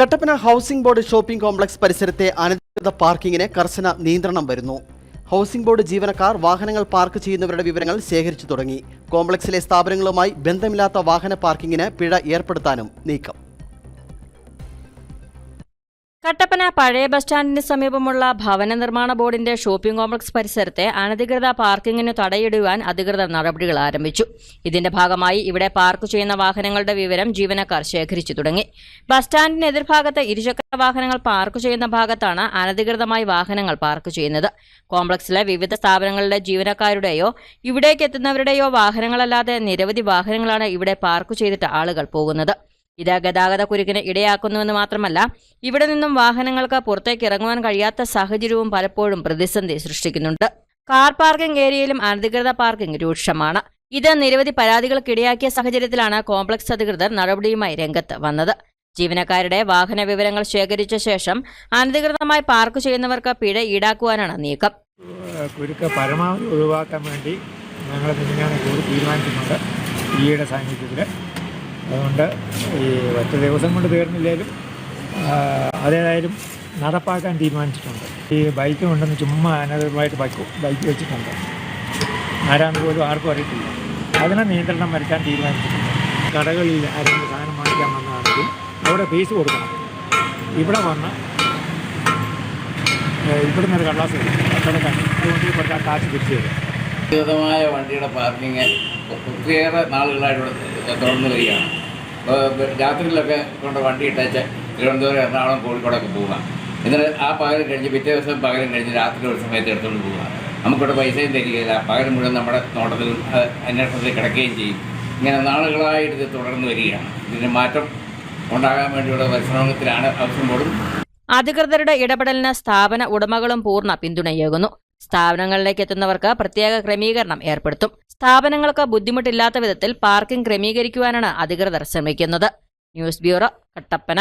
Kattappana housing board shopping complex പരിസരത്തെ അനധികൃത പാർക്കിങ്ങിന് കർശന നിയന്ത്രണം വരുന്നു. ഹൗസിംഗ് ബോർഡ് ജീവനക്കാർ വാഹനങ്ങൾ പാർക്ക് ചെയ്യുന്നവരുടെ വിവരങ്ങൾ ശേഖരിച്ചു തുടങ്ങി. കോംപ്ലക്സിലെ സ്ഥാപനങ്ങളുമായി ബന്ധമില്ലാത്ത വാഹന പാർക്കിങ്ങിന് പിഴ ഏർപ്പെടുത്താനും നീക്കം. കട്ടപ്പന പഴയ ബസ് സ്റ്റാൻഡിന് സമീപമുള്ള ഭവന നിർമ്മാണ ബോർഡിന്റെ ഷോപ്പിംഗ് കോംപ്ലക്സ് പരിസരത്തെ അനധികൃത പാർക്കിങ്ങിന് തടയിടുവാൻ അധികൃതർ നടപടികൾ ആരംഭിച്ചു. ഇതിന്റെ ഭാഗമായി ഇവിടെ പാർക്ക് ചെയ്യുന്ന വാഹനങ്ങളുടെ വിവരം ജീവനക്കാർ ശേഖരിച്ചു തുടങ്ങി. ബസ് സ്റ്റാൻഡിന് എതിർഭാഗത്ത് ഇരുചക്ര വാഹനങ്ങൾ പാർക്ക് ചെയ്യുന്ന ഭാഗത്താണ് അനധികൃതമായി വാഹനങ്ങൾ പാർക്ക് ചെയ്യുന്നത്. കോംപ്ലക്സിലെ വിവിധ സ്ഥാപനങ്ങളിലെ ജീവനക്കാരുടെയോ ഇവിടേക്ക് എത്തുന്നവരുടെയോ വാഹനങ്ങളല്ലാതെ നിരവധി വാഹനങ്ങളാണ് ഇവിടെ പാർക്ക് ചെയ്തിട്ട് ആളുകൾ പോകുന്നത്. ഇത് ഗതാഗത കുരുക്കിന് ഇടയാക്കുന്നുവെന്ന് മാത്രമല്ല ഇവിടെ നിന്നും വാഹനങ്ങൾക്ക് പുറത്തേക്ക് ഇറങ്ങുവാൻ കഴിയാത്ത സാഹചര്യവും പലപ്പോഴും പ്രതിസന്ധി സൃഷ്ടിക്കുന്നുണ്ട്. കാർ പാർക്കിംഗ് ഏരിയയിലും അനധികൃത പാർക്കിംഗ് രൂക്ഷമാണ്. ഇത് നിരവധി പരാതികൾക്കിടയാക്കിയ സാഹചര്യത്തിലാണ് കോംപ്ലക്സ് അധികൃതർ നടപടിയുമായി രംഗത്ത് വന്നത്. ജീവനക്കാരുടെ വാഹന വിവരങ്ങൾ ശേഖരിച്ച ശേഷം അനധികൃതമായി പാർക്ക് ചെയ്യുന്നവർക്ക് പിഴ ഈടാക്കുവാനാണ് നീക്കം. കുരുക്ക് പരമാവധി ഒഴിവാക്കാൻ വേണ്ടി ഞങ്ങൾ തീരുമാനിച്ചിട്ടുണ്ട്. ഈയുടെ സാന്നിധ്യത്തിൽ അതുകൊണ്ട് ഈ ഒറ്റ ദിവസം കൊണ്ട് തീർന്നില്ലെങ്കിലും ആ, അതേതായാലും നടപ്പാക്കാൻ തീരുമാനിച്ചിട്ടുണ്ട്. ഈ ബൈക്ക് കൊണ്ടുവന്ന് ചുമ്മാ അനധികമായിട്ട് ബൈക്ക് ബൈക്ക് വെച്ചിട്ടുണ്ട്. ആരാന്ന് പോലും ആർക്കും അറിയത്തില്ല. അതിനെ നിയന്ത്രണം വരുത്താൻ തീരുമാനിച്ചിട്ടുണ്ട്. കടകളിൽ ആരെങ്കിലും സാധനം വാങ്ങിക്കാൻ വന്നതാണെങ്കിൽ അവിടെ ഫീസ് കൊടുക്കണം. ഇവിടെ വന്ന് ഇവിടുന്ന് ഒരു കടക്കാൻ അതുകൊണ്ട് കുറച്ച് ആ കാശ് തിരിച്ചു തരും. വിശദമായ വണ്ടിയുടെ പാർക്കിങ് ഒത്തിരിയേറെ നാളുകളായിട്ട് ഇവിടെ തുടർന്ന് വരികയാണ്. രാത്രിയിലൊക്കെ കൊണ്ട് വണ്ടി ഇട്ടേച്ച് തിരുവനന്തപുരം എറണാകുളം കോഴിക്കോടൊക്കെ പോകാം എന്നിട്ട് ആ പകരം കഴിഞ്ഞ് പിറ്റേ ദിവസം പകരം കഴിഞ്ഞ് രാത്രി ഒരു സമയത്ത് എടുത്തുകൊണ്ട് പോവുക നമുക്കിവിടെ പൈസയും തരികയില്ല. പകരം മുഴുവൻ നമ്മുടെ നോട്ടത്തിൽ അന്വേഷണത്തിൽ കിടക്കുകയും ചെയ്യും. ഇങ്ങനെ നാളുകളായിട്ട് ഇത് തുടർന്ന് വരികയാണ്. ഇതിന് മാറ്റം ഉണ്ടാകാൻ വേണ്ടിയുള്ള പരിശ്രമത്തിലാണ് ആവശ്യം അധികൃതരുടെ ഇടപെടലിന് സ്ഥാപന ഉടമകളും പൂർണ പിന്തുണയേകുന്നു. സ്ഥാപനങ്ങളിലേക്ക് എത്തുന്നവർക്ക് പ്രത്യേക ക്രമീകരണം ഏർപ്പെടുത്തും. സ്ഥാപനങ്ങൾക്ക് ബുദ്ധിമുട്ടില്ലാത്ത വിധത്തിൽ പാർക്കിംഗ് ക്രമീകരിക്കുവാനാണ് അധികൃതർ ശ്രമിക്കുന്നത്. News bureau Kattappana.